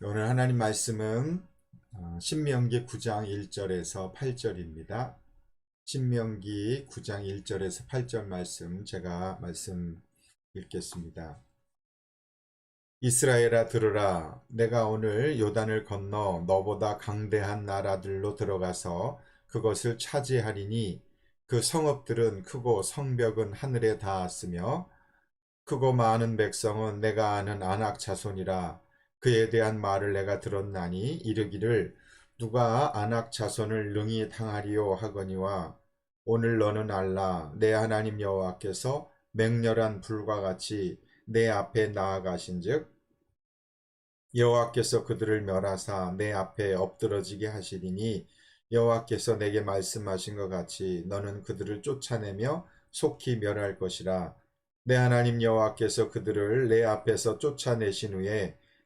오늘 하나님 말씀은 어, 신명기 9장 1절에서 8절입니다. 신명기 9장 1절에서 8절 말씀 제가 말씀 읽겠습니다. 이스라엘아 들으라 내가 오늘 요단을 건너 너보다 강대한 나라들로 들어가서 그것을 차지하리니 그 성읍들은 크고 성벽은 하늘에 닿았으며 크고 많은 백성은 내가 아는 안악 자손이라 그에 대한 말을 내가 들었나니 이르기를 누가 안악 자손을 능히 당하리요 하거니와 오늘 너는 알라 내 하나님 여호와께서 맹렬한 불과 같이 내 앞에 나아가신즉 여호와께서 그들을 멸하사 내 앞에 엎드러지게 하시리니 여호와께서 내게 말씀하신 것 같이 너는 그들을 쫓아내며 속히 멸할 것이라. 내 하나님 여호와께서 그들을 내 앞에서 쫓아내신 후에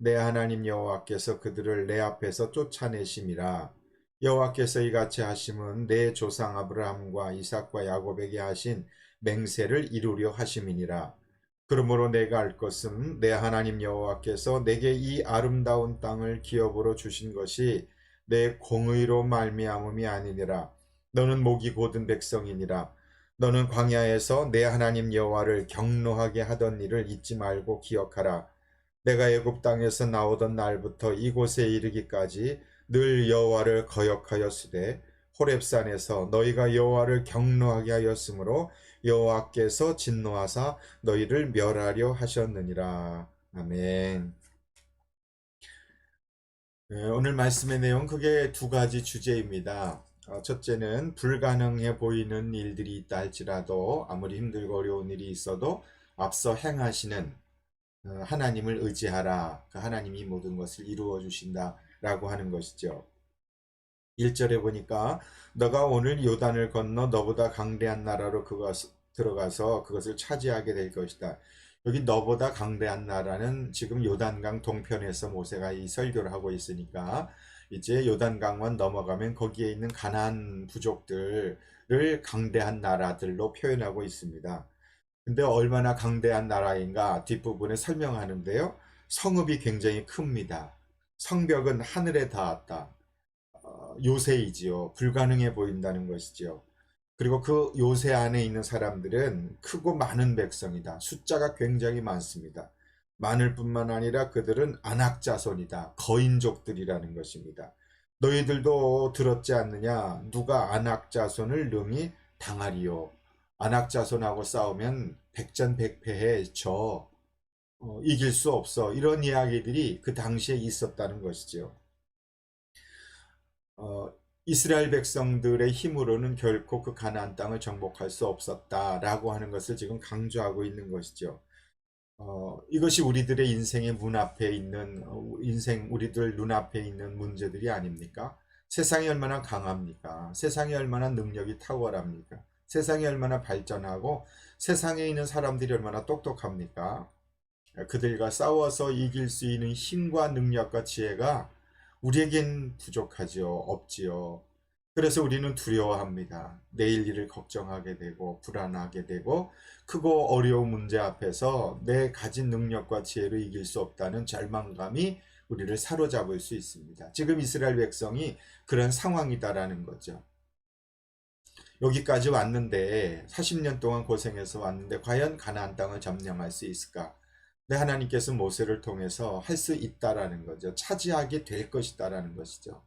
내 하나님 여호와께서 그들을 내 앞에서 쫓아내심이라. 여호와께서 이같이 하심은 내 조상 아브라함과 이삭과 야곱에게 하신 맹세를 이루려 하심이니라. 그러므로 내가 알 것은 내 하나님 여호와께서 내게 이 아름다운 땅을 기업으로 주신 것이 내 공의로 말미암음이 아니니라. 너는 목이 곧은 백성이니라. 너는 광야에서 내 하나님 여호와를 경노하게 하던 일을 잊지 말고 기억하라 내가 애굽 땅에서 나오던 날부터 이곳에 이르기까지 늘 여호와를 거역하였으되 호렙산에서 너희가 여호와를 경노하게 하였으므로 여호와께서 진노하사 너희를 멸하려 하셨느니라. 아멘. 네, 오늘 말씀의 내용 크게 두 가지 주제입니다. 어, 첫째는 불가능해 보이는 일들이 있다 할지라도 아무리 힘들고 어려운 일이 있어도 앞서 행하시는 어, 하나님을 의지하라. 그 하나님이 모든 것을 이루어 주신다 라고 하는 것이죠. 1절에 보니까 너가 오늘 요단을 건너 너보다 강대한 나라로 그것 들어가서 그것을 차지하게 될 것이다. 여기 너보다 강대한 나라는 지금 요단강 동편에서 모세가 이 설교를 하고 있으니까 이제 요단강만 넘어가면 거기에 있는 가나안 부족들을 강대한 나라들로 표현하고 있습니다. 근데 얼마나 강대한 나라인가 뒷부분에 설명하는데요. 성읍이 굉장히 큽니다. 성벽은 하늘에 닿았다. 어, 요새이지요. 불가능해 보인다는 것이지요. 그리고 그 요새 안에 있는 사람들은 크고 많은 백성이다. 숫자가 굉장히 많습니다. 많을 뿐만 아니라 그들은 안악자손이다. 거인족들이라는 것입니다. 너희들도 들었지 않느냐? 누가 안악자손을 능히 당하리요. 안악자손하고 싸우면 백전백패해 져 어, 이길 수 없어 이런 이야기들이 그 당시에 있었다는 것이죠. 어, 이스라엘 백성들의 힘으로는 결코 그 가나안 땅을 정복할 수 없었다라고 하는 것을 지금 강조하고 있는 것이죠. 어, 이것이 우리들의 인생의 문 앞에 있는 어, 인생 우리들 눈 앞에 있는 문제들이 아닙니까? 세상이 얼마나 강합니까? 세상이 얼마나 능력이 탁월합니까? 세상이 얼마나 발전하고 세상에 있는 사람들이 얼마나 똑똑합니까? 그들과 싸워서 이길 수 있는 힘과 능력과 지혜가 우리에겐 부족하지요. 없지요. 그래서 우리는 두려워합니다. 내일 일을 걱정하게 되고 불안하게 되고 크고 어려운 문제 앞에서 내 가진 능력과 지혜로 이길 수 없다는 절망감이 우리를 사로잡을 수 있습니다. 지금 이스라엘 백성이 그런 상황이다라는 거죠. 여기까지 왔는데 40년 동안 고생해서 왔는데 과연 가나안 땅을 점령할 수 있을까? 네, 하나님께서 모세를 통해서 할 수 있다라는 거죠. 차지하게 될 것이다라는 것이죠.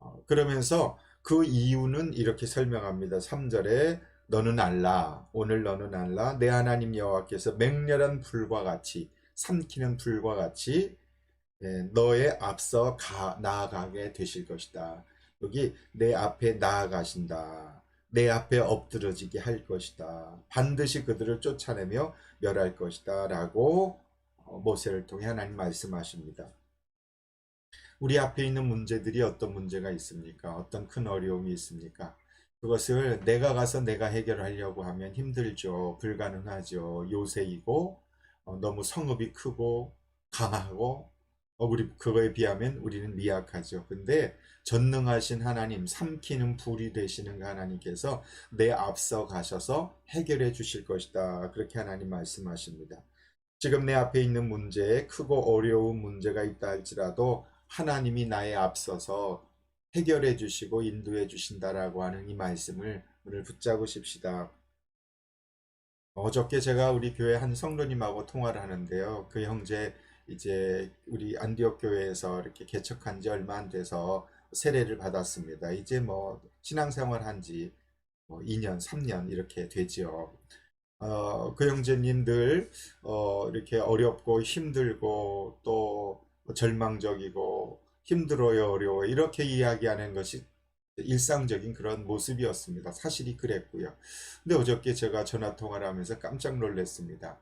어, 그러면서 그 이유는 이렇게 설명합니다. 3절에 너는 알라 오늘 너는 알라 내 하나님 여호와께서 맹렬한 불과 같이 삼키는 불과 같이 예, 너의 앞서 가, 나아가게 되실 것이다. 여기 내 앞에 나아가신다. 내 앞에 엎드러지게 할 것이다. 반드시 그들을 쫓아내며 멸할 것이다. 라고 어, 모세를 통해 하나님 말씀하십니다. 우리 앞에 있는 문제들이 어떤 문제가 있습니까? 어떤 큰 어려움이 있습니까? 그것을 내가 가서 내가 해결하려고 하면 힘들죠. 불가능하죠. 요새이고 어, 너무 성읍이 크고 강하고 어, 우리 그거에 비하면 우리는 미약하죠. 근데 전능하신 하나님, 삼키는 불이 되시는 그 하나님께서 내 앞서 가셔서 해결해 주실 것이다. 그렇게 하나님 말씀하십니다. 지금 내 앞에 있는 문제에 크고 어려운 문제가 있다 할지라도 하나님이 나의 앞서서 해결해 주시고 인도해 주신다라고 하는 이 말씀을 오늘 붙잡으십시다. 어저께 제가 우리 교회 한 성도님하고 통화를 하는데요. 그 형제 이제 우리 안디옥 교회에서 이렇게 개척한 지 얼마 안 돼서 세례를 받았습니다. 이제 뭐 신앙생활 한지 뭐 2년, 3년 이렇게 되지요. 어, 그 형제님들 어, 이렇게 어렵고 힘들고 또 절망적이고 힘들어요, 어려워 이렇게 이야기하는 것이 일상적인 그런 모습이었습니다. 사실이 그랬고요. 근데 어저께 제가 전화 통화를 하면서 깜짝 놀랐습니다.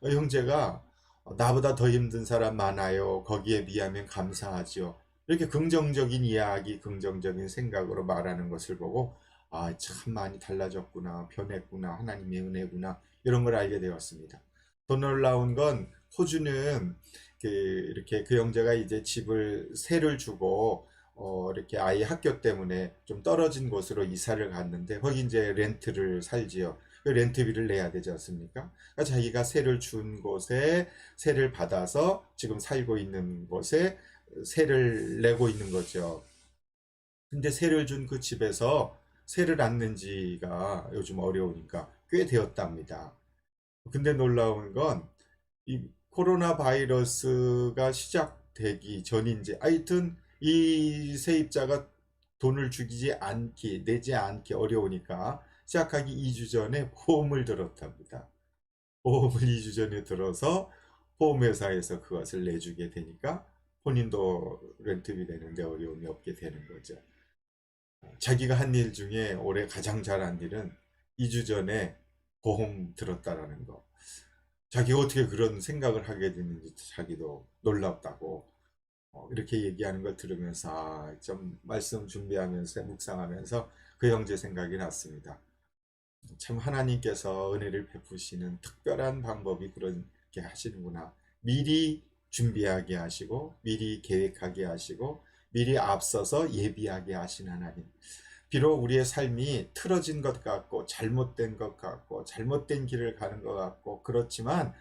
어, 형제가 어, 나보다 더 힘든 사람 많아요. 거기에 비하면 감사하죠. 이렇게 긍정적인 이야기, 긍정적인 생각으로 말하는 것을 보고 아, 참 많이 달라졌구나, 변했구나, 하나님의 은혜구나 이런 걸 알게 되었습니다. 더 놀라운 건 호주는 그 이렇게 그 형제가 이제 집을 세를 주고 어, 이렇게 아이 학교 때문에 좀 떨어진 곳으로 이사를 갔는데 거기 이제 렌트를 살지요. 그 렌트비를 내야 되지 않습니까? 그러니까 자기가 세를 준 곳에 세를 받아서 지금 살고 있는 곳에 세를 내고 있는 거죠. 근데 세를 준 그 집에서 세를 안 낸 지가 요즘 어려우니까 꽤 되었답니다. 근데 놀라운 건 이 코로나 바이러스가 시작되기 전인지 하여튼 이 세입자가 돈을 주지 않기, 내지 않기 어려우니까 시작하기 2주 전에 보험을 들었답니다. 보험을 2주 전에 들어서 보험회사에서 그것을 내주게 되니까 본인도 렌트비 내는데 어려움이 없게 되는 거죠. 자기가 한 일 중에 올해 가장 잘한 일은 2주 전에 보험 들었다라는 거. 자기가 어떻게 그런 생각을 하게 됐는지 자기도 놀랍다고 어, 이렇게 얘기하는 걸 들으면서 아, 좀 말씀 준비하면서 묵상하면서 그 형제 생각이 났습니다. 참 하나님께서 은혜를 베푸시는 특별한 방법이 그렇게 하시는구나. 미리 준비하게 하시고 미리 계획하게 하시고 미리 앞서서 예비하게 하신 하나님. 비록 우리의 삶이 틀어진 것 같고 잘못된 것 같고 잘못된 길을 가는 것 같고 그렇지만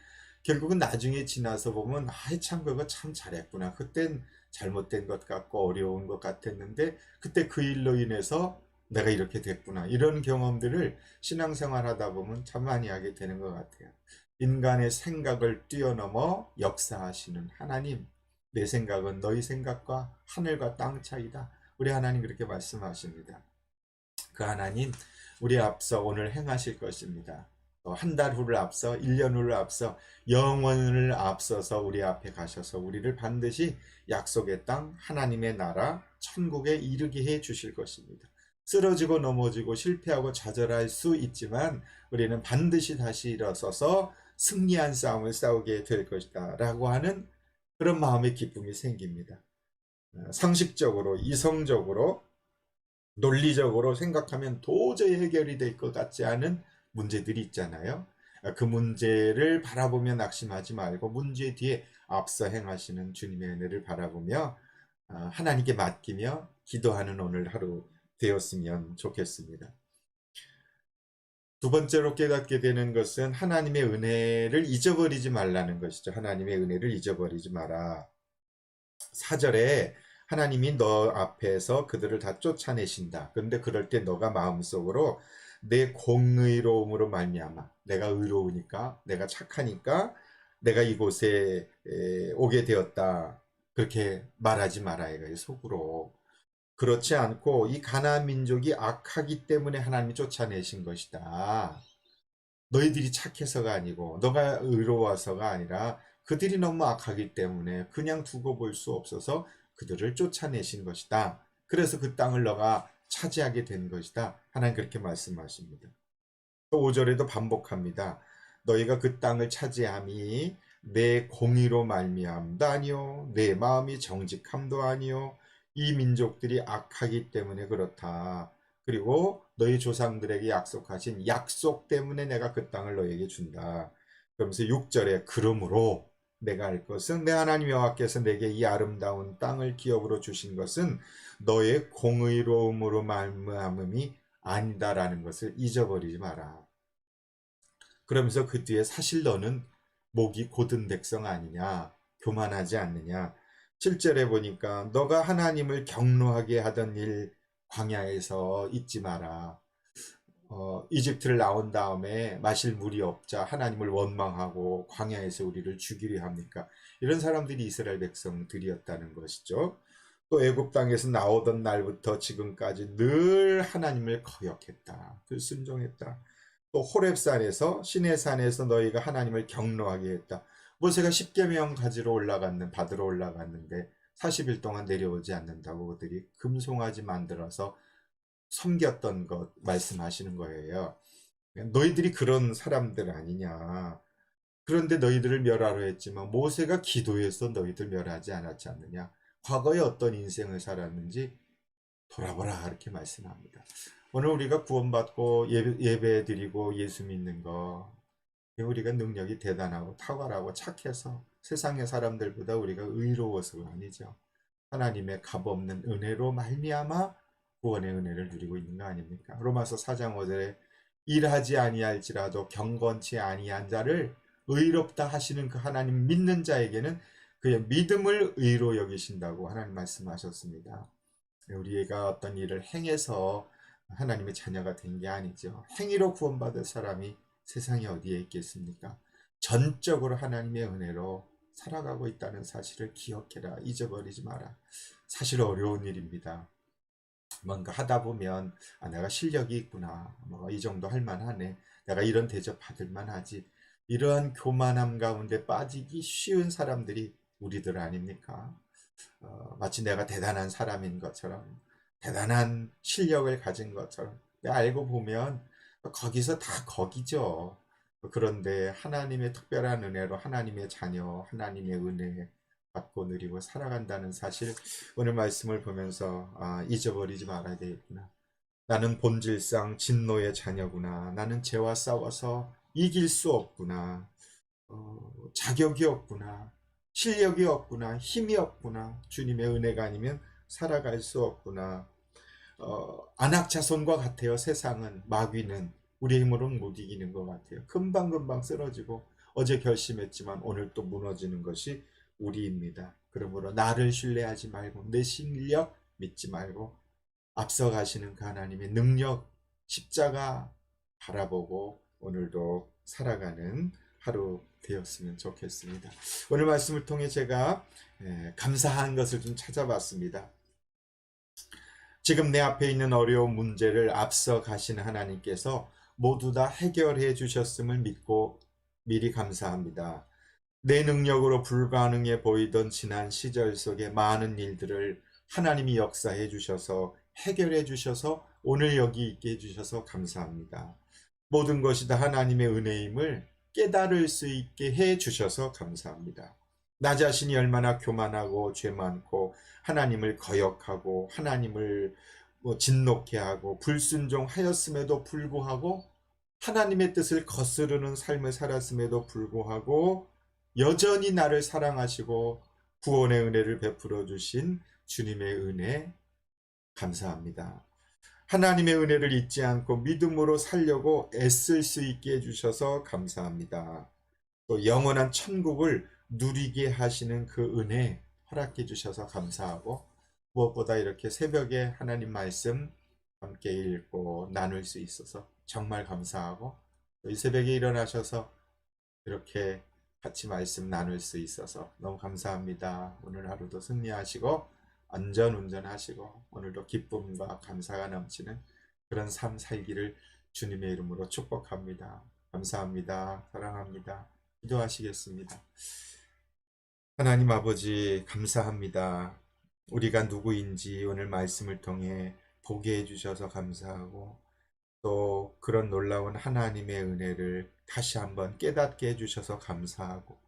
결국은 나중에 지나서 보면 아이 참 그거 참 잘했구나. 그땐 잘못된 것 같고 어려운 것 같았는데 그때 그 일로 인해서 내가 이렇게 됐구나. 이런 경험들을 신앙생활 하다 보면 참 많이 하게 되는 것 같아요. 인간의 생각을 뛰어넘어 역사하시는 하나님. 내 생각은 너희 생각과 하늘과 땅 차이다. 우리 하나님 그렇게 말씀하십니다. 그 하나님 우리 앞서 오늘 행하실 것입니다. 한 달 후를 앞서 1년 후를 앞서 영원을 앞서서 우리 앞에 가셔서 우리를 반드시 약속의 땅 하나님의 나라 천국에 이르게 해 주실 것입니다. 쓰러지고 넘어지고 실패하고 좌절할 수 있지만 우리는 반드시 다시 일어서서 승리한 싸움을 싸우게 될 것이다 라고 하는 그런 마음의 기쁨이 생깁니다. 어, 상식적으로 이성적으로 논리적으로 생각하면 도저히 해결이 될 것 같지 않은 문제들이 있잖아요. 그 문제를 바라보며 낙심하지 말고 문제 뒤에 앞서 행하시는 주님의 은혜를 바라보며 어, 하나님께 맡기며 기도하는 오늘 하루 되었으면 좋겠습니다. 두 번째로 깨닫게 되는 것은 하나님의 은혜를 잊어버리지 말라는 것이죠. 하나님의 은혜를 잊어버리지 마라. 4절에 하나님이 너 앞에서 그들을 다 쫓아내신다. 그런데 그럴 때 너가 마음속으로 내 공의로움으로 말미암아 내가 의로우니까 내가 착하니까 내가 이곳에 오게 되었다. 그렇게 말하지 말아야 해요. 속으로. 그렇지 않고 이 가나안 민족이 악하기 때문에 하나님이 쫓아내신 것이다. 너희들이 착해서가 아니고 너가 의로워서가 아니라 그들이 너무 악하기 때문에 그냥 두고 볼 수 없어서 그들을 쫓아내신 것이다. 그래서 그 땅을 너가 차지하게 된 것이다. 하나님 그렇게 말씀하십니다. 또 5절에도 반복합니다. 너희가 그 땅을 차지함이 내 공의로 말미암도 아니요 내 마음이 정직함도 아니요 이 민족들이 악하기 때문에 그렇다. 그리고 너희 조상들에게 약속하신 약속 때문에 내가 그 땅을 너에게 준다. 그러면서 6절에 그러므로 내가 알 것은 내 하나님 여호와께서 내게 이 아름다운 땅을 기업으로 주신 것은 너의 공의로움으로 말미암음이 아니다라는 것을 잊어버리지 마라. 그러면서 그 뒤에 사실 너는 목이 곧은 백성 아니냐, 교만하지 않느냐. 7절에 보니까 너가 하나님을 경노하게 하던 일 광야에서 잊지 마라. 어, 이집트를 나온 다음에 마실 물이 없자 하나님을 원망하고 광야에서 우리를 죽이려 합니까? 이런 사람들이 이스라엘 백성들이었다는 것이죠. 또 애굽 땅에서 나오던 날부터 지금까지 늘 하나님을 거역했다. 불순종했다. 또 호렙산에서 시내산에서 너희가 하나님을 경노하게 했다. 모세가 십계명 가지러 올라갔는 받으러 올라갔는데 40일 동안 내려오지 않는다고 그들이 금송아지 만들어서 섬겼던 것 말씀하시는 거예요. 너희들이 그런 사람들 아니냐. 그런데 너희들을 멸하려 했지만 모세가 기도해서 너희들 멸하지 않았지 않느냐. 과거에 어떤 인생을 살았는지 돌아보라 이렇게 말씀합니다. 오늘 우리가 구원받고 예배 드리고 예수 믿는 거 우리가 능력이 대단하고 탁월하고 착해서 세상의 사람들보다 우리가 의로워서가 아니죠. 하나님의 값없는 은혜로 말미암아 구원의 은혜를 누리고 있는 거 아닙니까? 로마서 4장 5절에 일하지 아니할지라도 경건치 아니한 자를 의롭다 하시는 그 하나님 믿는 자에게는 그의 믿음을 의로 여기신다고 하나님 말씀하셨습니다. 우리가 어떤 일을 행해서 하나님의 자녀가 된 게 아니죠. 행위로 구원받을 사람이 세상에 어디에 있겠습니까? 전적으로 하나님의 은혜로 살아가고 있다는 사실을 기억해라. 잊어버리지 마라. 사실 어려운 일입니다. 뭔가 하다 보면 아, 내가 실력이 있구나. 뭐 이 정도 할 만하네. 내가 이런 대접 받을 만하지. 이러한 교만함 가운데 빠지기 쉬운 사람들이 우리들 아닙니까? 어, 마치 내가 대단한 사람인 것처럼 대단한 실력을 가진 것처럼 알고 보면 거기서 다 거기죠. 그런데 하나님의 특별한 은혜로 하나님의 자녀, 하나님의 은혜 받고 누리고 살아간다는 사실 오늘 말씀을 보면서 아, 잊어버리지 말아야 되겠구나. 나는 본질상 진노의 자녀구나. 나는 죄와 싸워서 이길 수 없구나. 어, 자격이 없구나. 실력이 없구나. 힘이 없구나. 주님의 은혜가 아니면 살아갈 수 없구나. 어, 안악자손과 같아요. 세상은 마귀는 우리 힘으로는 못 이기는 것 같아요. 금방금방 쓰러지고 어제 결심했지만 오늘 또 무너지는 것이 우리입니다. 그러므로 나를 신뢰하지 말고 내 실력 믿지 말고 앞서가시는 그 하나님의 능력 십자가 바라보고 오늘도 살아가는 하루 되었으면 좋겠습니다. 오늘 말씀을 통해 제가 예, 감사한 것을 좀 찾아봤습니다. 지금 내 앞에 있는 어려운 문제를 앞서 가시는 하나님께서 모두 다 해결해 주셨음을 믿고 미리 감사합니다. 내 능력으로 불가능해 보이던 지난 시절 속에 많은 일들을 하나님이 역사해 주셔서 해결해 주셔서 오늘 여기 있게 해 주셔서 감사합니다. 모든 것이 다 하나님의 은혜임을 깨달을 수 있게 해 주셔서 감사합니다. 나 자신이 얼마나 교만하고 죄 많고 하나님을 거역하고 하나님을 뭐 진노케 하고 불순종하였음에도 불구하고 하나님의 뜻을 거스르는 삶을 살았음에도 불구하고 여전히 나를 사랑하시고 구원의 은혜를 베풀어 주신 주님의 은혜 감사합니다. 하나님의 은혜를 잊지 않고 믿음으로 살려고 애쓸 수 있게 해주셔서 감사합니다. 또 영원한 천국을 누리게 하시는 그 은혜 허락해 주셔서 감사하고 무엇보다 이렇게 새벽에 하나님 말씀 함께 읽고 나눌 수 있어서 정말 감사하고 이 새벽에 일어나셔서 이렇게 같이 말씀 나눌 수 있어서 너무 감사합니다. 오늘 하루도 승리하시고 안전 운전 하시고 오늘도 기쁨과 감사가 넘치는 그런 삶 살기를 주님의 이름으로 축복합니다. 감사합니다. 사랑합니다. 기도하시겠습니다. 하나님 아버지 감사합니다. 우리가 누구인지 오늘 말씀을 통해 보게 해주셔서 감사하고 또 그런 놀라운 하나님의 은혜를 다시 한번 깨닫게 해주셔서 감사하고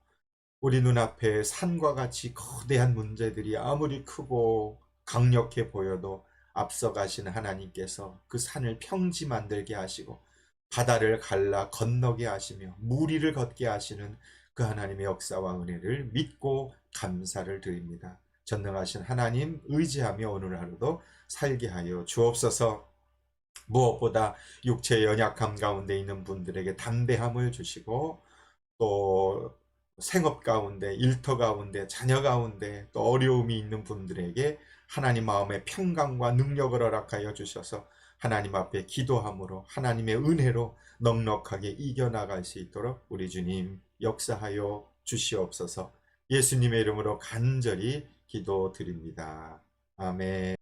우리 눈앞에 산과 같이 거대한 문제들이 아무리 크고 강력해 보여도 앞서가신 하나님께서 그 산을 평지 만들게 하시고 바다를 갈라 건너게 하시며 무리를 걷게 하시는 그 하나님의 역사와 은혜를 믿고 감사를 드립니다. 전능하신 하나님 의지하며 오늘 하루도 살게 하여 주옵소서. 무엇보다 육체의 연약함 가운데 있는 분들에게 담대함을 주시고 또 생업 가운데, 일터 가운데, 자녀 가운데 또 어려움이 있는 분들에게 하나님 마음의 평강과 능력을 허락하여 주셔서 하나님 앞에 기도함으로 하나님의 은혜로 넉넉하게 이겨나갈 수 있도록 우리 주님 역사하여 주시옵소서 예수님의 이름으로 간절히 기도드립니다. 아멘.